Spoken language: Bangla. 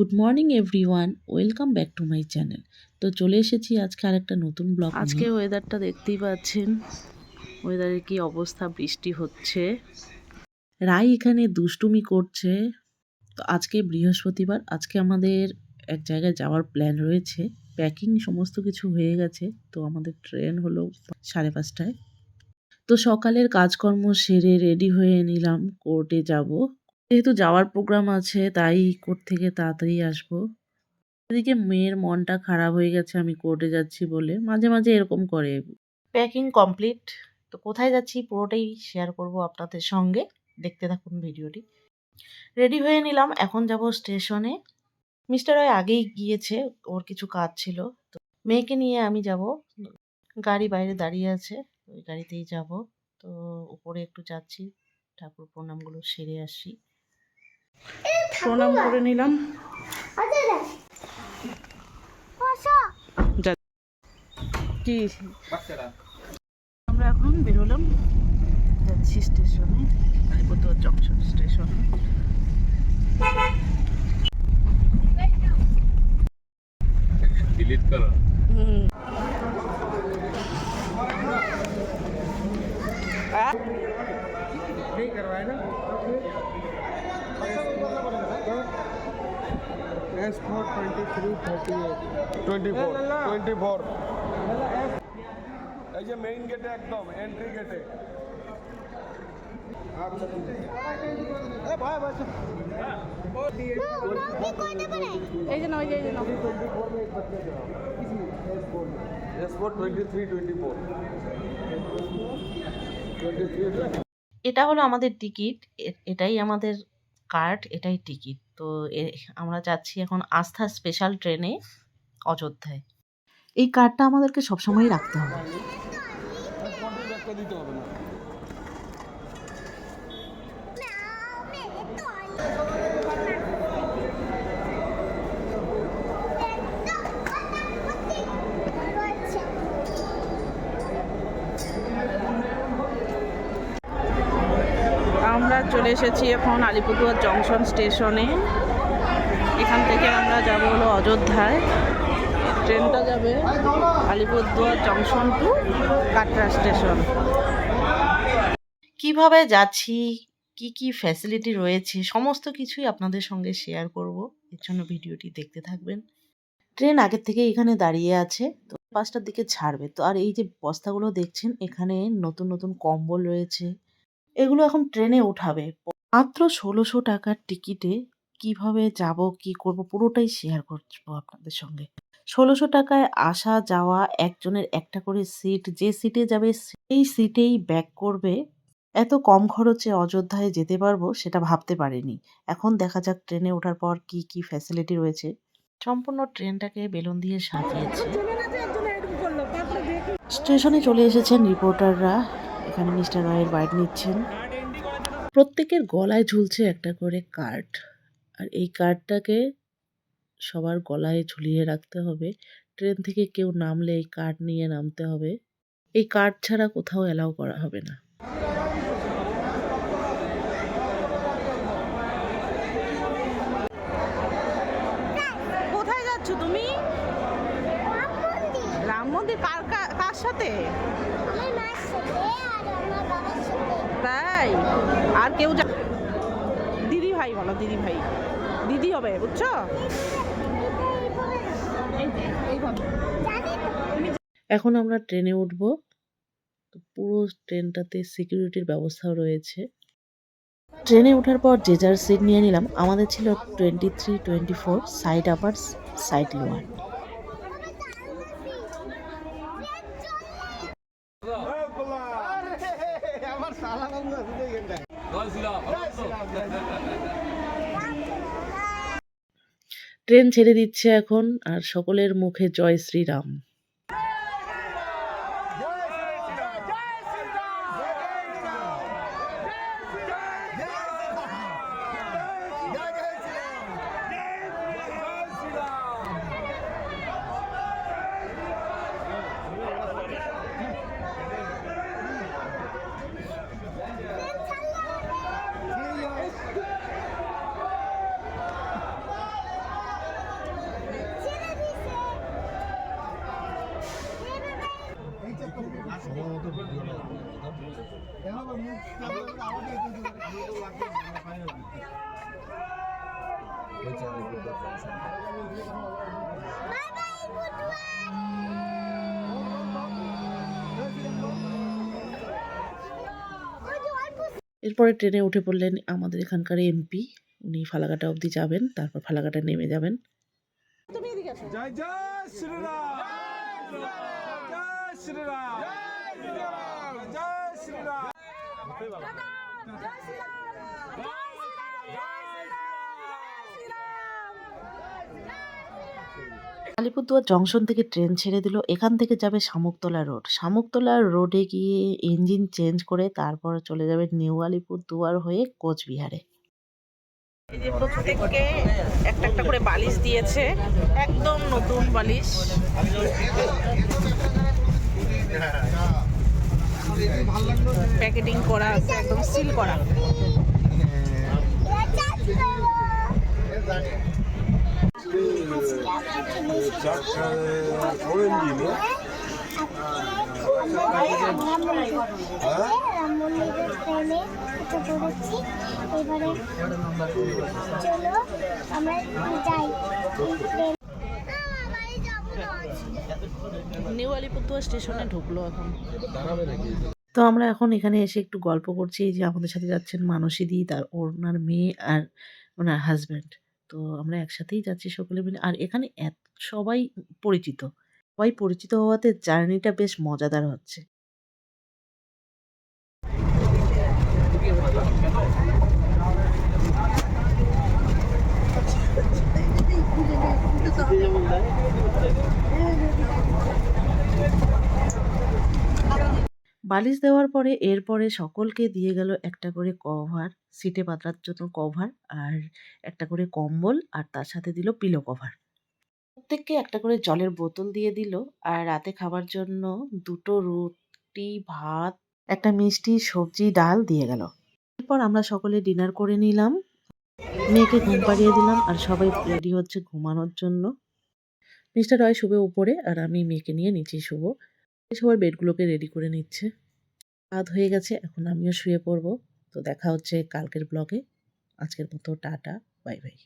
Good morning everyone. Welcome back to my channel. তো চলে এসেছি আজকে আর একটা নতুন ব্লগ আজকে ওয়েদারটা দেখতেই পাচ্ছেন। ওয়েদারের কি অবস্থা বৃষ্টি হচ্ছে। রাই এখানে দুষ্টুমি করছে। তো আজকে বৃহস্পতিবার আজকে আমাদের এক জায়গায় যাওয়ার প্ল্যান রয়েছে। প্যাকিং সমস্ত কিছু হয়ে গেছে তো আমাদের ট্রেন হলো সাড়ে পাঁচটায়। তো সকালের কাজকর্ম সেরে রেডি হয়ে নিলাম কোর্টে যাব। যেহেতু যাওয়ার প্রোগ্রাম আছে, তাই কোর্ট থেকে তাড়াতাড়ি আসব। এদিকে মেয়ের মনটা খারাপ হয়ে গেছে, আমি কোর্টে যাচ্ছি বলে। মাঝে মাঝে এরকম করে। প্যাকিং কমপ্লিট তো কোথায় যাচ্ছি পুরোটাই শেয়ার করব আপনাদের সঙ্গে। দেখতে থাকুন ভিডিওটি রেডি হয়ে নিলাম, এখন যাব স্টেশনে মিস্টার রয় আগেই গিয়েছে, ওর কিছু কাজ ছিল। তো মেয়েকে নিয়ে আমি যাব। গাড়ি বাইরে দাঁড়িয়ে আছে, ওই গাড়িতেই যাব। তো উপরে একটু যাচ্ছি, ঠাকুর প্রণামগুলো সেরে আসি। প্রণাম করে নিলাম যা- কি আমরা এখন বেরোলাম যাচ্ছি স্টেশনে আলিপুরদুয়ার জংশন স্টেশনে डिलीट करा হুম नहीं करवाए ना S four twenty three thirty twenty four twenty four এই যে মেইন গেটে একদম এন্ট্রি গেটে থ্রি টোয়েন্টি ফোর এটা হলো আমাদের টিকিট এটাই আমাদের কার্ড, এটাই টিকিট। তো আমরা যাচ্ছি এখন আস্থা স্পেশাল ট্রেনে অযোধ্যায়। এই কার্ডটা আমাদেরকে সবসময় রাখতে হবে। হবে না আমরা চলে এসেছি এখন আলিপুরদুয়ার জংশন স্টেশনে। এখান থেকে আমরা যাব হলো অযোধ্যায়। ট্রেনটা যাবে Alipurduar junction to Katra station. কীভাবে যাচ্ছি, কি কি ফ্যাসিলিটি রয়েছে, সমস্ত কিছুই আপনাদের সঙ্গে শেয়ার করব। এর জন্য ভিডিওটি দেখতে থাকবেন। ট্রেন আগের থেকে এখানে দাঁড়িয়ে আছে, তো পাঁচটার দিকে ছাড়বে। তো আর এই যে বস্তাগুলো দেখছেন, এখানে নতুন নতুন কম্বল রয়েছে এগুলো এখন ট্রেনে উঠাবে। মাত্র ষোলোশো টাকার টিকিটে কীভাবে যাব কি করব পুরোটাই শেয়ার করব আপনাদের সঙ্গে। ষোলোশো টাকায় আসা যাওয়া একজনের একটা করে সিট যে সিটে যাবে সেই সিটেই ব্যাক করবে। এত কম খরচে অযোধ্যায় যেতে পারব সেটা ভাবতে পারিনি। এখন দেখা যাক ট্রেনে ওঠার পর কি কি ফ্যাসিলিটি রয়েছে। সম্পূর্ণ ট্রেনটাকে বেলুন দিয়ে সাজিয়েছে। স্টেশনে চলে এসেছেন রিপোর্টাররা এখানে মিস্টার রয়ের বাইট নিচ্ছেন। প্রত্যেকের গলায় ঝুলছে একটা করে কার্ড। আর এই কার্ডটাকে সবার গলায় ঝুলিয়ে রাখতে হবে। ট্রেন থেকে কেউ নামলে এই কার্ড নিয়ে নামতে হবে। এই কার্ড ছাড়া কোথাও অ্যালাউ করা হবে না। কোথায় যাচ্ছ তুমি? কার কার- সাথে? তাই? আর কেউ যা দিদি ভাই বলো, দিদি ভাই। দিদি হবে, বুঝছ? এখন আমরা ট্রেনে উঠবো। পুরো ট্রেনটাতে সিকিউরিটির ব্যবস্থাও রয়েছে। ট্রেনে ওঠার পর যে যার সিট নিয়ে নিলাম, আমাদের ছিল twenty three twenty four side upper side lower train ছেড়ে দিচ্ছে এখন আর সকলের মুখে জয় শ্রীরাম। এরপরে ট্রেনে উঠে পড়লেন আমাদের এখানকার এমপি। উনি ফালাকাটা অবধি যাবেন তারপর ফালাকাটা নেমে যাবেন। জয় জয় শ্রীরাম! জয় শ্রীরাম! আলিপুরদুয়ার জংশন থেকে ট্রেন ছেড়ে দিল। এখান থেকে যাবে শামুকতলা রোড। শামুকতলা রোডে গিয়ে ইঞ্জিন চেঞ্জ করে তারপর চলে যাবে নিউ আলিপুরদুয়ার হয়ে কোচবিহারে। এই যে প্রত্যেককে একটা একটা করে বালিশ দিয়েছে। একদম নতুন বালিশ। প্যাকেটিং করা একদম সিল করা। এবারে চলো আমরা যাই। নিউ আলিপুরদুয়ার স্টেশনে ঢুকলো এখন তো আমরা এখন এখানে এসে একটু গল্প করছি এই যে আমাদের সাথে যাচ্ছেন মানসী দি তার ওনার মেয়ে আর ওনার হাজব্যান্ড তো আমরা একসাথেই যাচ্ছি সকলে মিলে আর এখানে এত সবাই পরিচিত সবাই পরিচিত হওয়াতে জার্নিটা বেশ মজাদার হচ্ছে বালিশ দেওয়ার পরে এরপরে সকলকে দিয়ে গেল একটা করে কভার সিটে পাতার জন্য কভার আর একটা করে কম্বল আর তার সাথে দিল পিলো কভার প্রত্যেককে একটা করে জলের বোতল দিয়ে দিল আর রাতে খাবার জন্য দুটো রুটি, ভাত, একটা মিষ্টি, সবজি, ডাল দিয়ে গেল। এরপর আমরা সকলে ডিনার করে নিলাম। মেয়েকে ঘুম পাড়িয়ে দিলাম আর সবাই রেডি হচ্ছে ঘুমানোর জন্য। মিস্টার রয় শুবে উপরে আর আমি মেয়েকে নিয়ে নিচেই শুবো। সবার বেডগুলোকে রেডি করে নিচ্ছে। রাত হয়ে গেছে, এখন আমিও শুয়ে পড়ব। তো দেখা হচ্ছে কালকের ব্লগে আজকের মতো, টাটা বাই বাই